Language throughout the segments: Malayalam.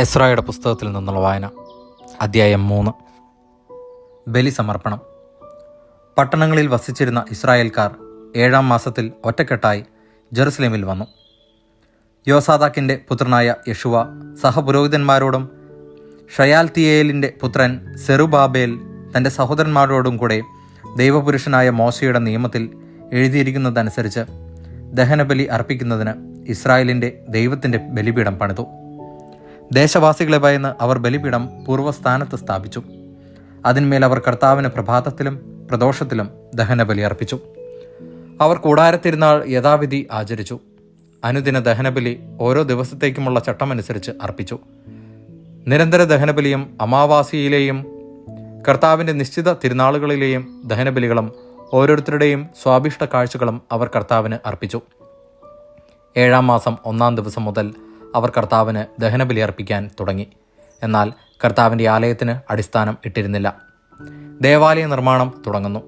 എസ്രായുടെ പുസ്തകത്തിൽ നിന്നുള്ള വായന അധ്യായം മൂന്ന്. ബലി സമർപ്പണം പട്ടണങ്ങളിൽ വസിച്ചിരുന്ന ഇസ്രായേൽക്കാർ ഏഴാം മാസത്തിൽ ഒറ്റക്കെട്ടായി ജെറുസലേമിൽ വന്നു. യോസാദാക്കിന്റെ പുത്രനായ യഷുവ സഹപുരോഹിതന്മാരോടും ഷയാൽത്തിയേലിന്റെ പുത്രൻ സെറുബാബേൽ തന്റെ സഹോദരന്മാരോടും കൂടെ ദൈവപുരുഷനായ മോശയുടെ നിയമത്തിൽ എഴുതിയിരിക്കുന്നതനുസരിച്ച് ദഹനബലി അർപ്പിക്കുന്നതിന് ഇസ്രായേലിന്റെ ദൈവത്തിന്റെ ബലിപീഠം പണിതു. ദേശവാസികളെ ഭയന്ന് അവർ ബലിപീഠം പൂർവസ്ഥാനത്ത് സ്ഥാപിച്ചു. അതിന്മേൽ അവർ കർത്താവിന് പ്രഭാതത്തിലും പ്രദോഷത്തിലും ദഹനബലി അർപ്പിച്ചു. അവർ കൂടാരത്തിരുന്നാൾ യഥാവിധി ആചരിച്ചു. അനുദിന ദഹനബലി ഓരോ ദിവസത്തേക്കുമുള്ള ചട്ടമനുസരിച്ച് അർപ്പിച്ചു. നിരന്തര ദഹനബലിയും അമാവാസിയിലെയും കർത്താവിന്റെ നിശ്ചിത തിരുനാളുകളിലെയും ദഹനബലികളും ഓരോരുത്തരുടെയും സ്വാഭിഷ്ട കാഴ്ചകളും അവർ കർത്താവിന് അർപ്പിച്ചു. ഏഴാം മാസം ഒന്നാം ദിവസം മുതൽ അവർ കർത്താവിന് ദഹനബലി അർപ്പിക്കാൻ തുടങ്ങി. എന്നാൽ കർത്താവിന്റെ ആലയത്തിന് അടിസ്ഥാനം ഇട്ടിരുന്നില്ല. ദേവാലയ നിർമ്മാണം തുടങ്ങുന്നു.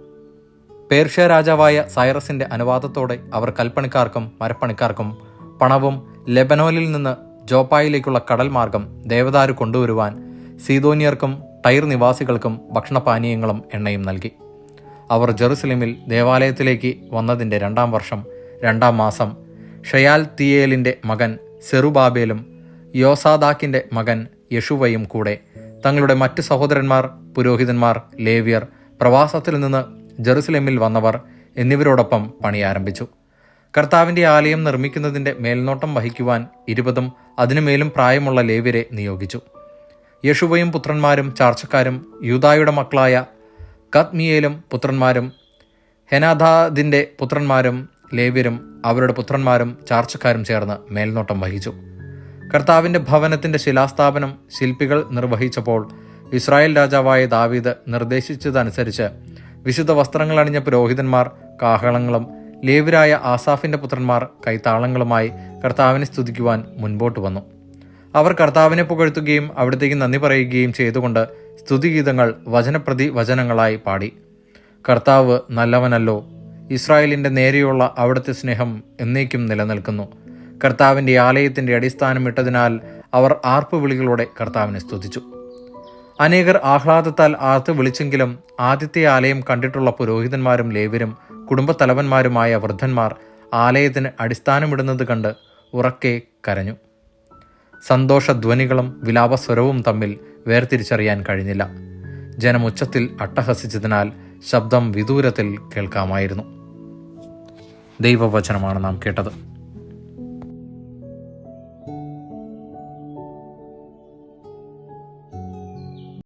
പേർഷ്യ രാജാവായ സൈറസിന്റെ അനുവാദത്തോടെ അവർ കൽപ്പണിക്കാർക്കും മരപ്പണിക്കാർക്കും പണവും ലെബനോനിൽ നിന്ന് ജോപ്പായിലേക്കുള്ള കടൽ മാർഗം ദേവദാരു കൊണ്ടുവരുവാൻ സീതോനിയർക്കും ടൈർ നിവാസികൾക്കും ഭക്ഷണപാനീയങ്ങളും എണ്ണയും നൽകി. അവർ ജെറുസലേമിൽ ദേവാലയത്തിലേക്ക് വന്നതിന്റെ രണ്ടാം വർഷം രണ്ടാം മാസം ഷയാൽ തിയേലിന്റെ മകൻ സെറുബാബേലും യോസാദാക്കിന്റെ മകൻ യഷുവയും കൂടെ. തങ്ങളുടെ മറ്റ് സഹോദരന്മാർ പുരോഹിതന്മാർ ലേവ്യർ പ്രവാസത്തിൽ നിന്ന് ജെറുസലേമിൽ വന്നവർ എന്നിവരോടൊപ്പം പണി ആരംഭിച്ചു കർത്താവിന്റെ ആലയം നിർമ്മിക്കുന്നതിന്റെ മേൽനോട്ടം വഹിക്കുവാൻ ഇരുപതും അതിനുമേലും പ്രായമുള്ള ലേവ്യരെ നിയോഗിച്ചു. യഷുവയും പുത്രന്മാരും ചാർച്ചക്കാരും യൂതായുടെ മക്കളായ കത്മിയേലും പുത്രന്മാരും ഹെനാദാദിന്റെ പുത്രന്മാരും ലേവ്യരും അവരുടെ പുത്രന്മാരും ചാർച്ചക്കാരും ചേർന്ന് മേൽനോട്ടം വഹിച്ചു. കർത്താവിന്റെ ഭവനത്തിന്റെ ശിലാസ്ഥാപനം ശില്പികൾ നിർവഹിച്ചപ്പോൾ ഇസ്രായേൽ രാജാവായ ദാവീദ് നിർദ്ദേശിച്ചതനുസരിച്ച് വിശുദ്ധ വസ്ത്രങ്ങൾ അണിഞ്ഞ പുരോഹിതന്മാർ കാഹളങ്ങളും ലേവരായ ആസാഫിന്റെ പുത്രന്മാർ കൈത്താളങ്ങളുമായി കർത്താവിനെ സ്തുതിക്കുവാൻ മുൻപോട്ട് വന്നു. അവർ കർത്താവിനെ പുകഴ്ത്തുകയും അവിടത്തേക്ക് നന്ദി പറയുകയും ചെയ്തുകൊണ്ട് സ്തുതിഗീതങ്ങൾ വചനപ്രതി വചനങ്ങളായി പാടി. കർത്താവ് നല്ലവനല്ലോ ഇസ്രായേലിന്റെ നേരെയുള്ള അവിടുത്തെ സ്നേഹം എന്നേക്കും നിലനിൽക്കുന്നു. കർത്താവിന്റെ ആലയത്തിന്റെ അടിസ്ഥാനം ഇട്ടതിനാൽ അവർ ആർപ്പ് വിളികളോടെ കർത്താവിനെ സ്തുതിച്ചു. അനേകർ ആഹ്ലാദത്താൽ ആർത്ത് വിളിച്ചെങ്കിലും ആദ്യത്തെ ആലയം കണ്ടിട്ടുള്ള പുരോഹിതന്മാരും ലേവരും കുടുംബത്തലവന്മാരുമായ വൃദ്ധന്മാർ ആലയത്തിന് അടിസ്ഥാനമിടുന്നത് കണ്ട് ഉറക്കെ കരഞ്ഞു. സന്തോഷധ്വനികളും വിലാപസ്വരവും തമ്മിൽ വേർതിരിച്ചറിയാൻ കഴിഞ്ഞില്ല. ജനമുച്ചത്തിൽ അട്ടഹസിച്ചതിനാൽ ശബ്ദം വിദൂരത്തിൽ കേൾക്കാമായിരുന്നു. ദൈവവചനമാണ് നാം കേട്ടത്.